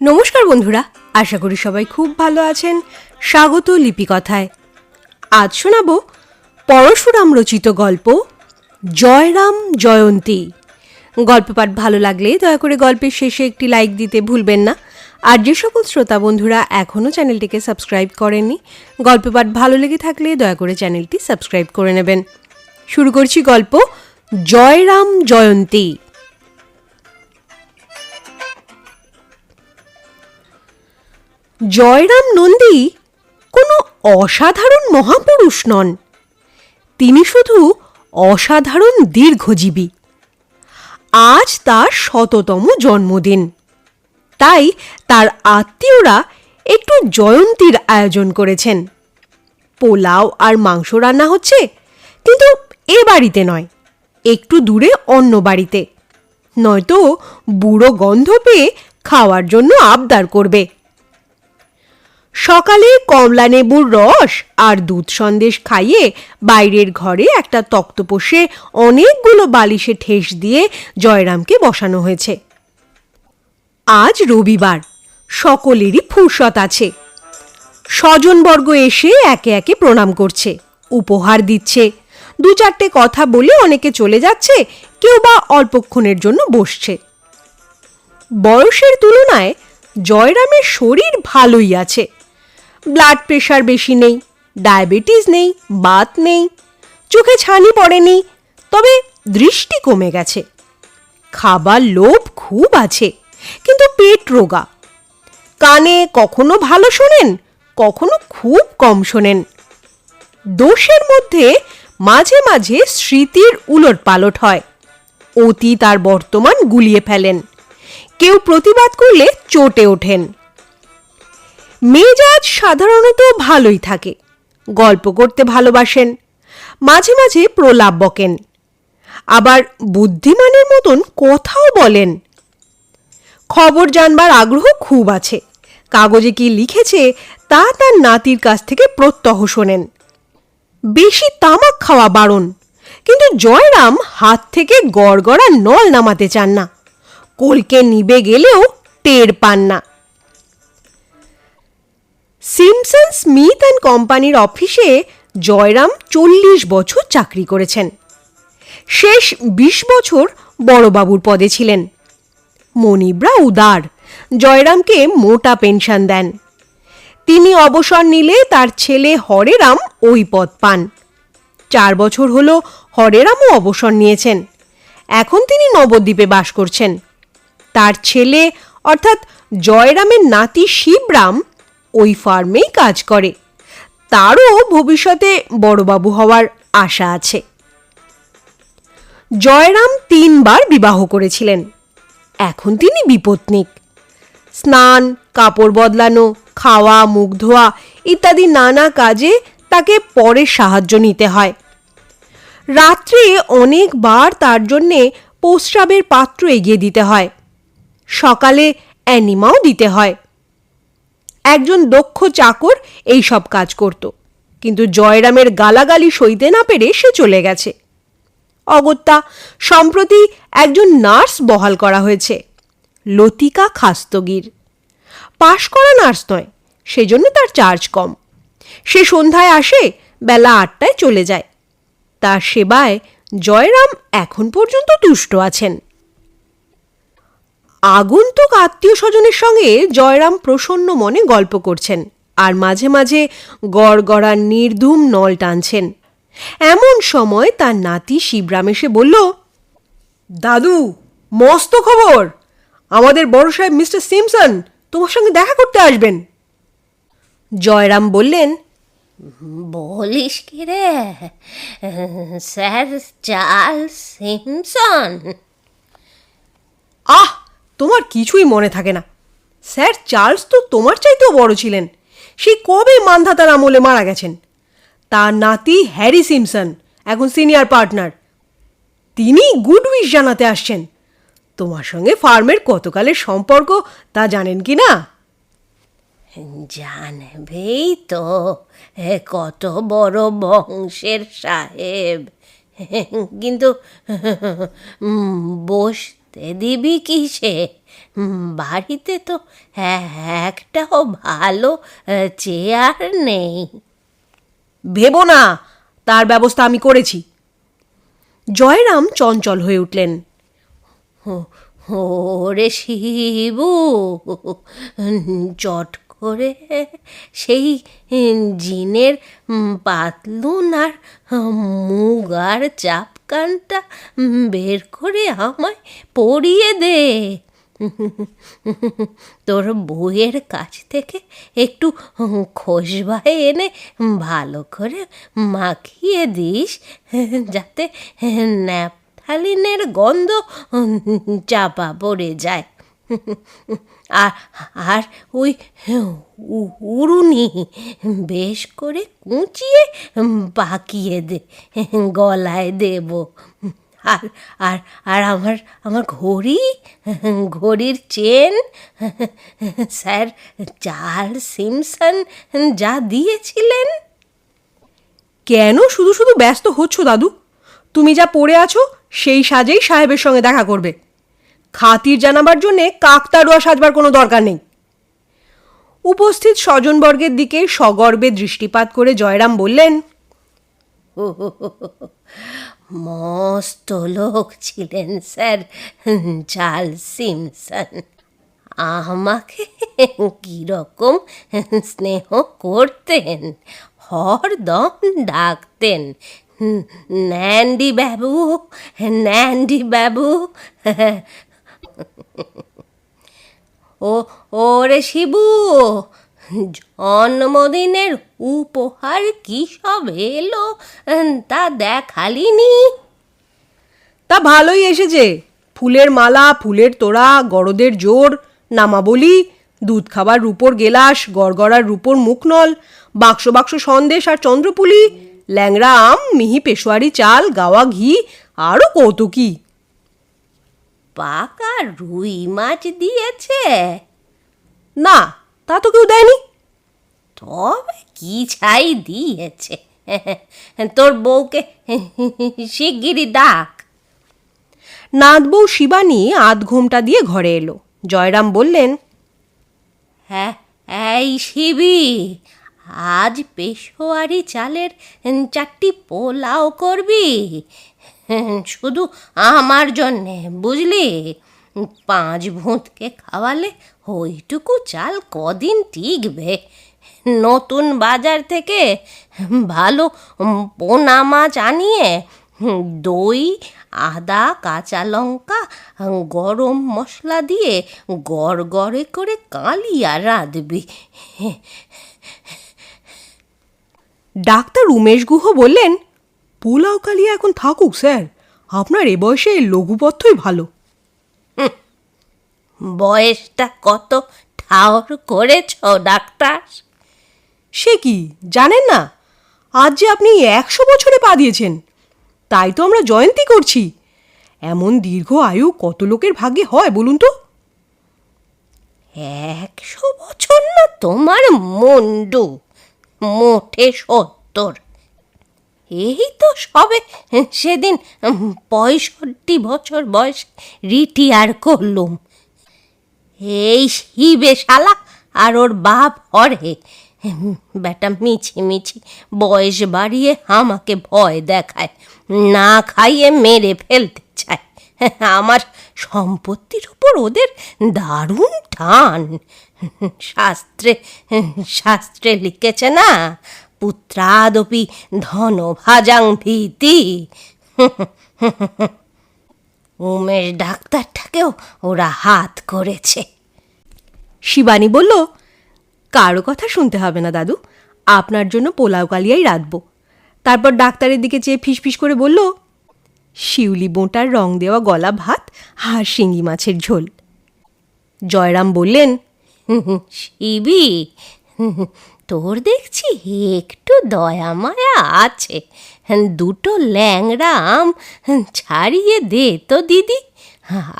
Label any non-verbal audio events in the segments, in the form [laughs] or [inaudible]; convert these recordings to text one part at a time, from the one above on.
নমস্কার বন্ধুরা, আশা করি সবাই খুব ভালো আছেন। স্বাগত লিপিকথায়। আজ শোনাব পরশুরাম রচিত গল্প, জয়রাম জয়ন্তী। গল্প পাঠ ভালো লাগলে দয়া করে গল্পের শেষে একটি লাইক দিতে ভুলবেন না। আর যে সকল শ্রোতা বন্ধুরা এখনও চ্যানেলটিকে সাবস্ক্রাইব করেননি, গল্প পাঠ ভালো লেগে থাকলে দয়া করে চ্যানেলটি সাবস্ক্রাইব করে নেবেন। শুরু করছি গল্প, জয়রাম জয়ন্তী। জয়রাম নন্দী কোনো অসাধারণ মহাপুরুষ নন। তিনি শুধু অসাধারণ দীর্ঘজীবী। আজ তার শততম জন্মদিন। তাই তার আত্মীয়রা একটু জয়ন্তীর আয়োজন করেছেন। পোলাও আর মাংস রান্না হচ্ছে, কিন্তু এ বাড়িতে নয়, একটু দূরে অন্য বাড়িতে। নয়তো বুড়ো গন্ধ পেয়ে খাওয়ার জন্য আবদার করবে। সকালে কমলা লেবুর রস আর দুধ সন্দেশ খাইয়ে বাইরের ঘরে একটা তক্তপোষে অনেকগুলো বালিশে ঠেস দিয়ে জয়রামকে বসানো হয়েছে। আজ রবিবার, সকলেরই ফুরসত আছে। স্বজনবর্গ এসে একে একে প্রণাম করছে, উপহার দিচ্ছে। দু চারটে কথা বলে অনেকে চলে যাচ্ছে, কেউ বা অল্পক্ষণের জন্য বসছে। বয়সের তুলনায় জয়রামের শরীর ভালোই আছে। ব্লাড প্রেশার বেশি নেই ডায়াবেটিস নেই বাত নেই, চোখে ছানি পড়েনি, তবে দৃষ্টি কমে গেছে। খাবার লোভ খুব আছে, কিন্তু পেট রোগা। কানে কখনো ভালো শোনেন, কখনো খুব কম শোনেন। দোষের মধ্যে মাঝে মাঝে স্মৃতির উলট পালট হয়। অতীত আর বর্তমান গুলিয়ে ফেলেন। কেউ প্রতিবাদ করলে চটে ওঠেন। মেজাজ সাধারণত ভালোই থাকে। গল্প করতে ভালোবাসেন, মাঝে মাঝে প্রলাপ বকেন। আবার বুদ্ধিমানের মতন কথাও বলেন। খবর জানবার আগ্রহ খুব আছে। কাগজে কি লিখেছে, তা তার নাতির কাছ থেকে প্রত্যহ শোনেন। বেশি তামাক খাওয়া বারণ, কিন্তু জয়রাম হাত থেকে গড়গড়া নল নামাতে চান না। কলকে নিবে গেলেও টের পান না। সিমসন স্মিথ অ্যান্ড কোম্পানির অফিসে জয়রাম চল্লিশ বছর চাকরি করেছেন। শেষ বিশ বছর বড়বাবুর পদে ছিলেন। মনিবরা উদার, জয়রামকে মোটা পেনশন দেন। তিনি অবসর নিলে তার ছেলে হরেরাম ওই পদ পান। চার বছর হল হরেরামও অবসর নিয়েছেন। এখন তিনি নবদ্বীপে বাস করছেন। তার ছেলে, অর্থাৎ জয়রামের নাতি শিবরাম ওই ফার্মেই কাজ করে। তারও ভবিষ্যতে বড়বাবু হওয়ার আশা আছে। জয়রাম তিনবার বিবাহ করেছিলেন। এখন তিনি বিপত্নিক। স্নান, কাপড় বদলানো, খাওয়া, মুখ ধোয়া ইত্যাদি নানা কাজে তাকে পরে সাহায্য নিতে হয়। রাত্রে অনেকবার তার জন্যে প্রস্রাবের পাত্র এগিয়ে দিতে হয়। সকালে অ্যানিমাও দিতে হয়। একজন দক্ষ চাকর এই সব কাজ করত। কিন্তু জয়রামের গালাগালি সইতে না পেরে সে চলে গেছে। অগত্যা, সম্প্রতি একজন নার্স বহাল করা হয়েছে। লতিকা খাস্তগির। পাশ করা নার্স নয়, সেজন্য তার চার্জ কম। সে সন্ধ্যায় আসে, বেলা আটটায় চলে যায়। তার সেবায় জয়রাম এখন পর্যন্ত তুষ্ট আছেন। আগন্তুক আত্মীয় স্বজনের সঙ্গে জয়রাম প্রসন্ন মনে গল্প করছেন আর মাঝে মাঝে গড়গড়া নির্ধুম নল টানছেন। এমন সময় তার নাতি শিবরাম এসে বলল দাদু মস্ত খবর। আমাদের বড় সাহেব মিস্টার সিমসন তোমার সঙ্গে দেখা করতে আসবেন। জয়রাম বললেন বলিস কি রে? Sir Charles Simpson? আহ তোমার কিছুই মনে থাকে না। স্যার, চার্লস তো তোমার চাইতেও বড় ছিলেন। সে কবে মান্ধাতার আমলে মারা গেছেন? তার নাতি হ্যারি সিমসন এখন সিনিয়র পার্টনার। তিনি গুড উইশ জানাতে আসছেন। তোমার সঙ্গে ফার্মের কতকালের সম্পর্ক তা জানেন কি না? জানবেই তো কত বড় বংশের সাহেব। কিন্তু খেতে দিবি কিসে? বাড়িতে তো একটাও ভালো চেয়ার নেই। ভেবো না তার ব্যবস্থা আমি করেছি। জয়রাম চঞ্চল হয়ে উঠলেন। ও- রে শিবু চট করে সেই জিনের পাতলুন আর মুগার চাপকানটা বের করে আমায় পরিয়ে দে। তোর বইয়ের কাছ থেকে একটু খোসবাই এনে ভালো করে মাখিয়ে দিস, যাতে ন্যাপথালিনের গন্ধ চাপা পড়ে যায়। আর আর ওই উড়ুনি বেশ করে কুঁচিয়ে পাকিয়ে দে, গলায় দেব। আর আর আর আমার আমার ঘড়ি, ঘড়ির চেন, স্যার চার্লস সিমসন যা দিয়েছিলেন। কেন শুধু শুধু ব্যস্ত হচ্ছ দাদু? তুমি যা পড়ে আছো, সেই সাজেই সাহেবের সঙ্গে দেখা করবে। খাতির জানাবার জন্যে কাকতাড়ুয়া সাজবার কোনো দরকার নেই। উপস্থিত স্বজনবর্গের দিকে সগর্বে দৃষ্টিপাত করে জয়রাম বললেন মস্ত লোক ছিলেন স্যার, চার্লস সিমসন। আমাকে কীরকম স্নেহ করতেন, হরদম ডাকতেন। ন্যান্ডি বাবু ন্যান্ডি বাবু ও, ওরে শিবু, জন্মদিনের উপহার কি সব এলো? তা দেখালিনি। তা ভালোই এসেছে। ফুলের মালা, ফুলের তোড়া, গরদের জোর, নামাবলি, দুধ খাবার রূপোর গেলাস, গড়গড়ার রূপোর মুখনল, বাক্স বাক্স সন্দেশ আর চন্দ্রপুলি, ল্যাংড়া আম, মিহি পেশোয়ারি চাল, গাওয়া ঘি আরও কত কি পাকা রুই মাছ দিয়েছে। না তা তো কেউ দেয়নি। তবে কি ছাই দিয়েছে? তোর বউকে শিগগিরই ডাক। নাদ নাতবউ শিবানী আধ ঘুমটা দিয়ে ঘরে এলো। জয়রাম বললেন হ্যাঁ এই শিবি আজ পেশোয়ারি চালের চারটি পোলাও করবি? শুধু আমার জন্যে, বুঝলি? পাঁচ ভূতকে খাওয়ালে ওইটুকু চাল কদিন টিকবে। নতুন বাজার থেকে ভালো পোনা মাছ আনিয়ে দই, আদা, কাঁচা লঙ্কা, গরম মশলা দিয়ে গড়গড়ে করে কালিয়া রাঁধবি। ডাক্তার উমেশ গুহ বললেন পোলাও কালিয়া এখন থাকুক স্যার। আপনার এ বয়সে লঘুপথ্যই ভালো। বয়সটা কত ঠাওর করেছ ডাক্তার? সে কি জানেন না? আজ যে আপনি একশো বছরে পা দিয়েছেন তাই তো আমরা জয়ন্তী করছি। এমন দীর্ঘ আয়ু কত লোকের ভাগ্যে হয় বলুন তো? একশো বছর না তোমার মুন্ডু মোটে সত্তর। এই তো সবে সেদিন পঁয়ষট্টি বছর বয়স রিটিয়ার করলুম এই শিবে শালা আর ওর বাপ হরে বেটা মিছি মিছি বয়স বাড়িয়ে আমাকে ভয় দেখায়, না খাইয়ে মেরে ফেলতে চায়। আমার সম্পত্তির উপর ওদের দারুণ টান। শাস্ত্রে শাস্ত্রে লিখেছে না পুত্রাদপি ধনভাজাং ভীতি। উমেশ ডাক্তারটাকেও ওরা হাত করেছে। শিবানী বলল কারও কথা শুনতে হবে না দাদু আপনার জন্য পোলাও কালিয়াই রাঁধবো। তারপর ডাক্তারের দিকে চেয়ে ফিসফিস করে বলল শিউলি বোঁটার রং দেওয়া গলা ভাত আর শিঙি মাছের ঝোল। জয়রাম বললেন শিবি তোর দেখছি একটু দয়া মায়া আছে। দুটো ল্যাংড়া আম ছাড়িয়ে দে তো দিদি।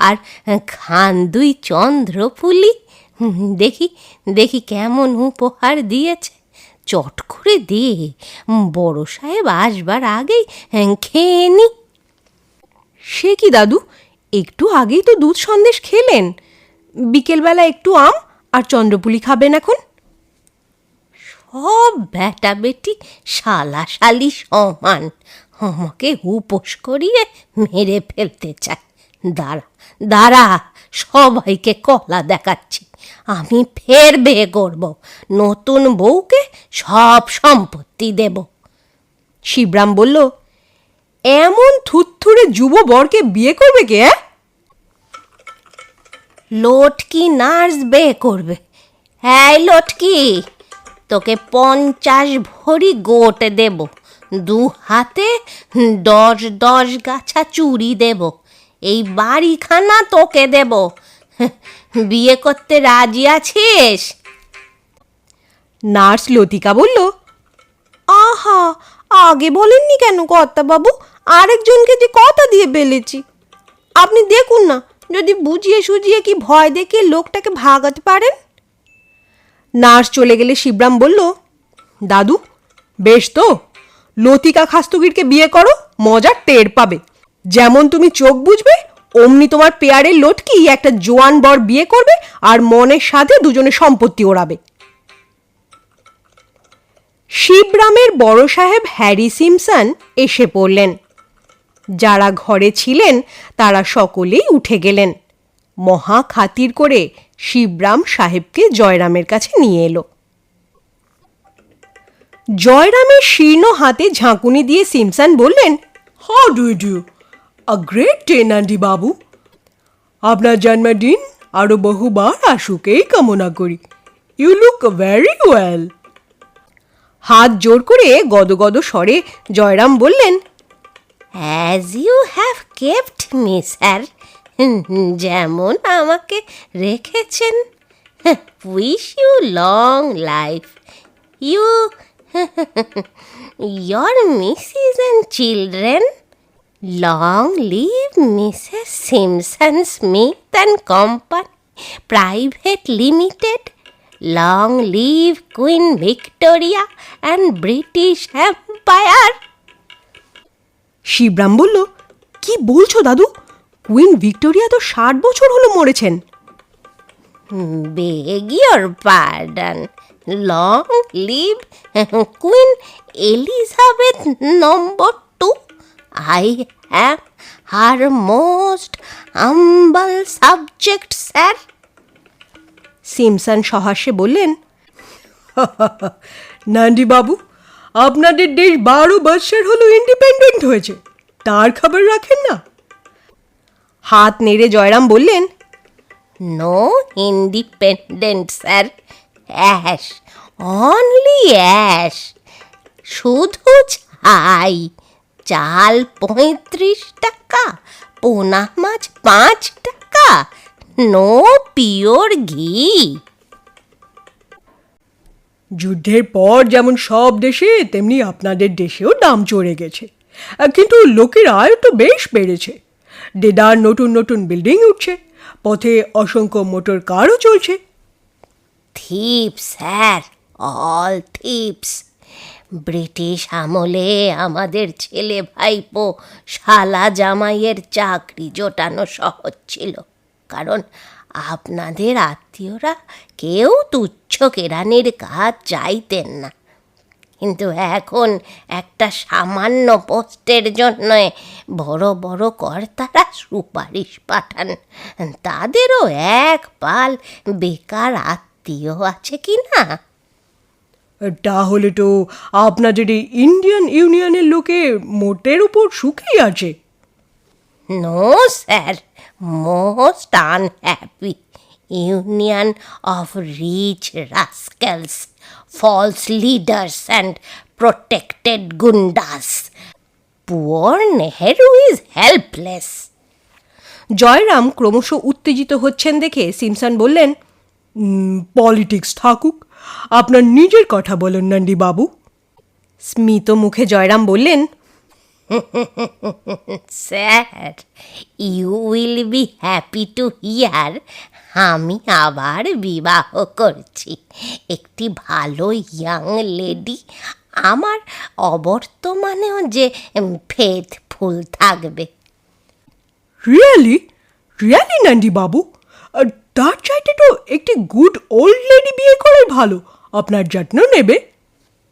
আর খান দুই চন্দ্রপুলি। দেখি দেখি কেমন উপহার দিয়েছে। চট করে দে, বড় সাহেব আসবার আগেই খেয়ে নি। সে কি দাদু? একটু আগেই তো দুধ সন্দেশ খেলেন। বিকেলবেলা একটু আম আর চন্দ্রপুলি খাবেন এখন? সব বেটা বেটি শালা শালি সমান। আমাকে উপোস করিয়ে মেরে ফেলতে চায়। দাঁড়া দাঁড়া, সবাইকে কলা দেখাচ্ছি। আমি ফের বিয়ে করব। নতুন বউকে সব সম্পত্তি দেব। শিবরাম বলল, এমন থুতথুরে যুব বরকে বিয়ে করবে কে, অ্যাঁ?" লটকি নার্স বিয়ে করবে। হ্যাঁ লটকি তোকে পঞ্চাশ ভরি গোট দেব। দু হাতে দশ দশ গাছা চুড়ি দেব। এই বাড়িখানা তোকে দেব। [laughs] বিয়ে করতে রাজি আছিস? নার্স লতিকা বলল, আহা, আগে বলেননি কেন বাবু আরেকজনকে যে কথা দিয়ে বেলেছি। আপনি দেখুন না, যদি বুঝিয়ে সুজিয়ে কি ভয় দেখিয়ে লোকটাকে ভাগাতে পারেন? নার্স চলে গেলে শিবরাম বলল, দাদু, বেশ তো। লতিকা খাস্তুগিরকে বিয়ে করো মজার টের পাবে। যেমন তুমি চোখ বুঝবে, অমনি তোমার পেয়ারের লটকি একটা জোয়ান বর বিয়ে করবে আর মনের সাথে দুজনে সম্পত্তি ওড়াবে। শিবরামের বড় সাহেব হ্যারি সিমসন এসে পড়লেন। যারা ঘরে ছিলেন, তারা সকলেই উঠে গেলেন। মহা খাতির করে শিবরাম সাহেবকে জয়রামের কাছে নিয়ে এলো। জয়রামের শীর্ণ হাতে ঝাঁকুনি দিয়ে সিমসন বললেন, how do do? A great day Nandi babu. আপনার জন্মদিন আরও বহুবার আসুক এই কামনা করি। You look very well. হাত জোর করে গদগদ স্বরে জয়রাম বললেন as you have kept me sir যেমন আমাকে রেখেছেন। Wish you long life you your missus and children long live Mrs Simpson Smith and company private limited long live Queen Victoria and British Empire Shibram বলল, কি বলছো দাদু? Queen Victoria তো ষাট বছর হলো মরেছেন beg your pardon. Long live [laughs] Queen Elizabeth number two. I am her most humble subject, sir. Simpson সহাস্যে বললেন [laughs] নান্ডি বাবু আপনাদের দেশ বারো বৎসর হলো ইন্ডিপেন্ডেন্ট হয়েছে তার খবর রাখেন না হাত নেড়ে জয়রাম বললেন no independent sir Ash. Only ash. শুধু ছাই চাল পঁয়ত্রিশ টাকা পোনা মাছ পাঁচ টাকা নো পিওর ঘি যুদ্ধের পর যেমন সব দেশে তেমনি আপনাদের দেশেও দাম চড়ে গেছে কিন্তু লোকের আয় তো বেশ বেড়েছে দেদার নতুন নতুন বিল্ডিং উঠছে। পথে অসংখ্য মোটর কারও চলছে। Thieves sir all thieves British আমলে আমাদের ছেলে ভাইপো শালা জামাইয়ের চাকরি জোটানো সহজ ছিল। কারণ আপনাদের আত্মীয়রা কেউ তুচ্ছ কেরানির কাজ চাইতেন না। কিন্তু এখন একটা সামান্য পোস্টের জন্য বড় বড় কর্তারা সুপারিশ পাঠান। তাদেরও এক পাল বেকার আত্মীয় আছে কি না? তাহলে তো আপনাদের এই ইন্ডিয়ান ইউনিয়নের লোকে মোটের উপর সুখী আছে। No sir most unhappy union of rich rascals false leaders and protected goondas poor Nehru is helpless Jayram ক্রমশ উত্তেজিত হচ্ছেন দেখে সিমসন বললেন পলিটিক্স থাকুক আপনার নিজের কথা বলেন নান্ডি বাবু। স্মিত মুখে জয়রাম বললেন sir you will be happy to hear আমি আবার বিবাহ করছি। একটি ভালো ইয়াং লেডি আমার অবর্তমানেও যে ফেথফুল থাকবে। রিয়েলি রিয়ালি নান্ডি বাবু তার চাইতে তো একটি গুড ওল্ড লেডি বিয়ে করাই ভালো। আপনার যত্ন নেবে।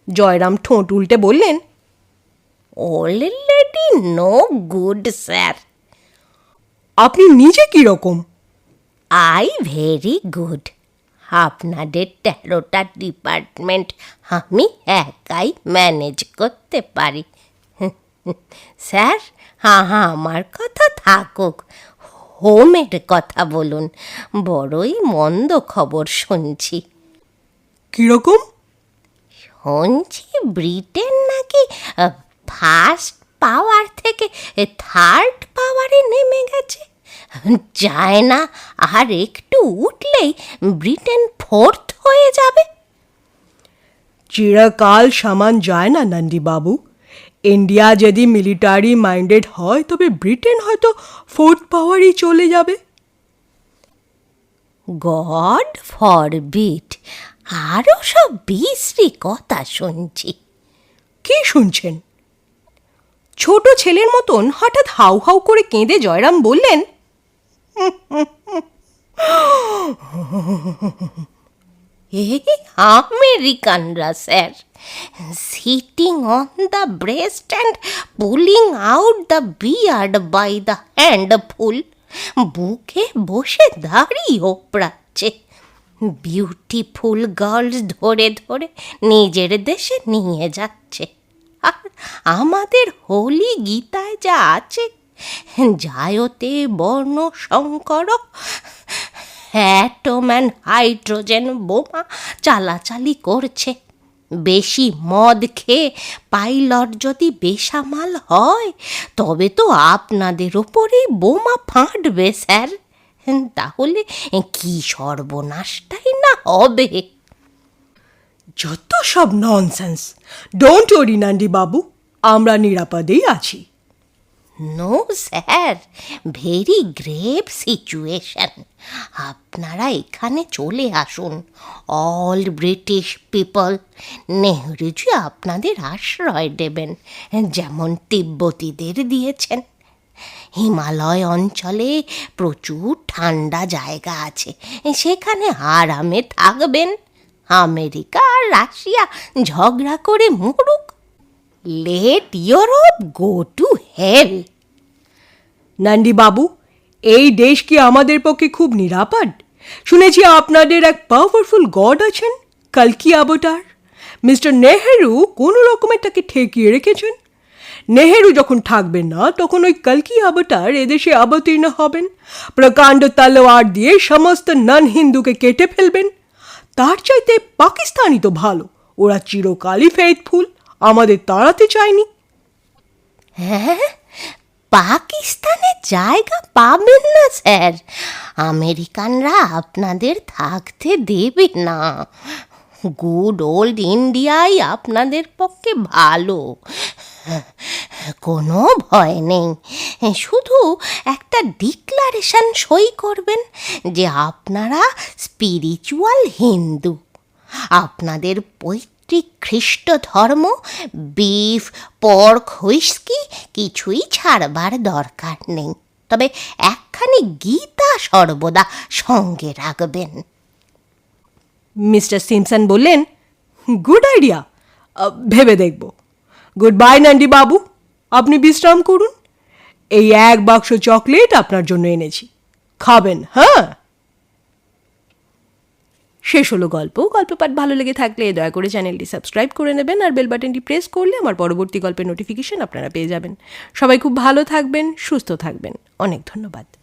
জয়রাম ঠোঁট উল্টে বললেন old lady no good sir আপনি নিজে কি রকম আই ভেরি গুড। আপনাদের তেরোটা ডিপার্টমেন্ট আমি একাই ম্যানেজ করতে পারি। [laughs] স্যার হ্যাঁ হ্যাঁ আমার কথা থাকুক। হোমের কথা বলুন। বড়ই মন্দ খবর শুনছি। কীরকম? শুনছি ব্রিটেন নাকি ফার্স্ট পাওয়ার থেকে থার্ড পাওয়ারে নেমে গেছে। যায় না আর একটু উঠলেই ব্রিটেন ফোর্থ হয়ে যাবে। চিরকাল সামান যায় না নন্দী বাবু। ইন্ডিয়া যদি মিলিটারি মাইন্ডেড হয় তবে ব্রিটেন হয়তো ফোর্থ পাওয়ারই চলে যাবে। গড ফর বিট আরও সব বিশ্রী কথা শুনছি। কি শুনছেন? ছোট ছেলের মতন হঠাৎ হাউ হাউ করে কেঁদে জয়রাম বললেন [laughs] আমেরিকানরা, sir sitting on the breast and pulling out the beard by the handful বুকে বসে দাড়ি ওপড়াচ্ছে। বিউটিফুল গার্লস ধরে ধরে নিজের দেশে নিয়ে যাচ্ছে। আর আমাদের হোলি গীতায় যা আছে যায়তে বর্ণ শঙ্কর। অ্যাটম অ্যান্ড হাইড্রোজেন বোমা চালাচালি করছে। বেশি মদ খেয়ে পাইলট যদি বেসামাল হয়, তবে তো আপনাদের ওপরেই বোমা ফাটবে, স্যার। তাহলে কি সর্বনাশটাই না হবে? যত সব ননসেন্স ডোন্ট ওরি নান্ডি বাবু আমরা নিরাপদেই আছি। No sir very grave situation আপনারা এখানে চলে আসুন। অল ব্রিটিশ পিপল নেহরুজি আপনাদের আশ্রয় দেবেন, যেমন তিব্বতীদের দিয়েছেন। হিমালয় অঞ্চলে প্রচুর ঠান্ডা জায়গা আছে, সেখানে আরামে থাকবেন। আমেরিকা আর রাশিয়া ঝগড়া করে মরুক let Europe go to hell Nandi babu, এই দেশ কি আমাদের পক্ষে খুব নিরাপদ? শুনেছি আপনাদের এক পাওয়ারফুল গড আছেন, কালকি অবতার। মিস্টার নেহেরু কোনো রকমের তাকে ঠেকিয়ে রেখেছেন। নেহেরু যখন থাকবেন না, তখন ওই কালকি অবতার এদেশে অবতীর্ণ হবেন। প্রকাণ্ড তলোয়ার দিয়ে সমস্ত নন হিন্দুকে কেটে ফেলবেন। তার চাইতে পাকিস্তানি তো ভালো, ওরা চিরকালই ফেথফুল আমাদের তাড়াতে চায়নি। হ্যাঁ পাকিস্তানে জায়গা পাবেন না, স্যার। আমেরিকানরা আপনাদের থাকতে দেবে না। গুড ওল্ড ইন্ডিয়াই আপনাদের পক্ষে ভালো। কোনো ভয় নেই। শুধু একটা ডিক্লারেশন সই করবেন যে আপনারা স্পিরিচুয়াল হিন্দু। আপনাদের পৈতৃক খ্রিস্ট ধর্ম বিফ, পর্ক, হুইস্কি কিছুই ছাড়বার দরকার নেই। তবে একখানি গীতা সর্বদা সঙ্গে রাখবেন। মিস্টার সিমসন বললেন, গুড আইডিয়া। ভেবে দেখব। গুড বাই, নান্ডি বাবু। আপনি বিশ্রাম করুন। এই এক বাক্স চকলেট আপনার জন্য এনেছি। খাবেন হ্যাঁ? শেষ হলো গল্প। গল্প পাঠ ভালো লেগে থাকলে দয়া করে চ্যানেলটি সাবস্ক্রাইব করে নেবেন আর বেল বাটনটি প্রেস করলে আমার পরবর্তী গল্পের নোটিফিকেশন আপনারা পেয়ে যাবেন। সবাই খুব ভালো থাকবেন, সুস্থ থাকবেন। অনেক ধন্যবাদ।